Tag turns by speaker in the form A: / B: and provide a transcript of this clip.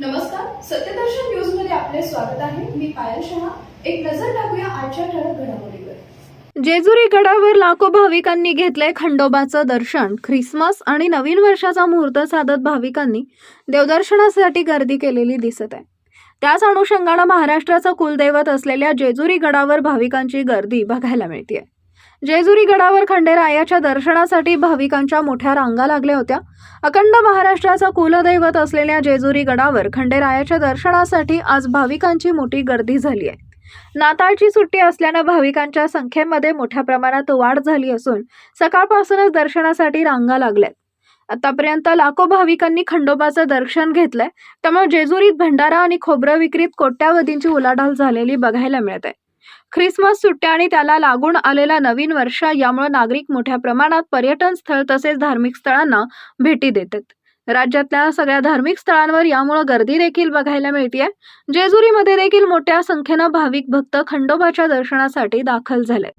A: नमस्कार सत्यदर्शन न्यूजमध्ये आपले स्वागत आहे. मी पायल शहा. एक नजर टाकूया आजच्या ठळक घडामोडीवर.
B: जेजुरी गडावर लाखो भाविकांनी घेतलंय खंडोबाचं दर्शन. ख्रिसमस आणि नवीन वर्षाचा मुहूर्त साधत भाविकांनी देवदर्शनासाठी गर्दी केलेली दिसत आहे. त्याच अनुषंगानं महाराष्ट्राचं कुलदैवत असलेल्या जेजुरी गडावर भाविकांची गर्दी बघायला मिळते जेजुरी गडावर खंडेरायाच्या दर्शनासाठी भाविकांच्या मोठ्या रांगा लागल्या होत्या. अखंड महाराष्ट्राचं कुलदैवत असलेल्या जेजुरी गडावर खंडेरायाच्या दर्शनासाठी आज भाविकांची मोठी गर्दी झाली आहे. नाताळची सुट्टी असल्यानं भाविकांच्या संख्येमध्ये मोठ्या प्रमाणात वाढ झाली असून सकाळपासूनच दर्शनासाठी रांगा लागल्यात आतापर्यंत लाखो भाविकांनी खंडोबाचं दर्शन घेतलंय. त्यामुळे जेजुरीत भंडारा आणि खोबरं विक्रीत कोट्यावधींची उलाढाल झालेली बघायला मिळत आहे. ख्रिसमस सुट्ट्या आणि त्याला लागून आलेला नवीन वर्ष यामुळे नागरिक मोठ्या प्रमाणात पर्यटन स्थळ तसेच धार्मिक स्थळांना भेटी देतात. राज्यातल्या सगळ्या धार्मिक स्थळांवर यामुळे गर्दी देखील बघायला मिळते जेजुरीमध्ये देखील मोठ्या संख्येनं भाविक भक्त खंडोबाच्या दर्शनासाठी दाखल झाले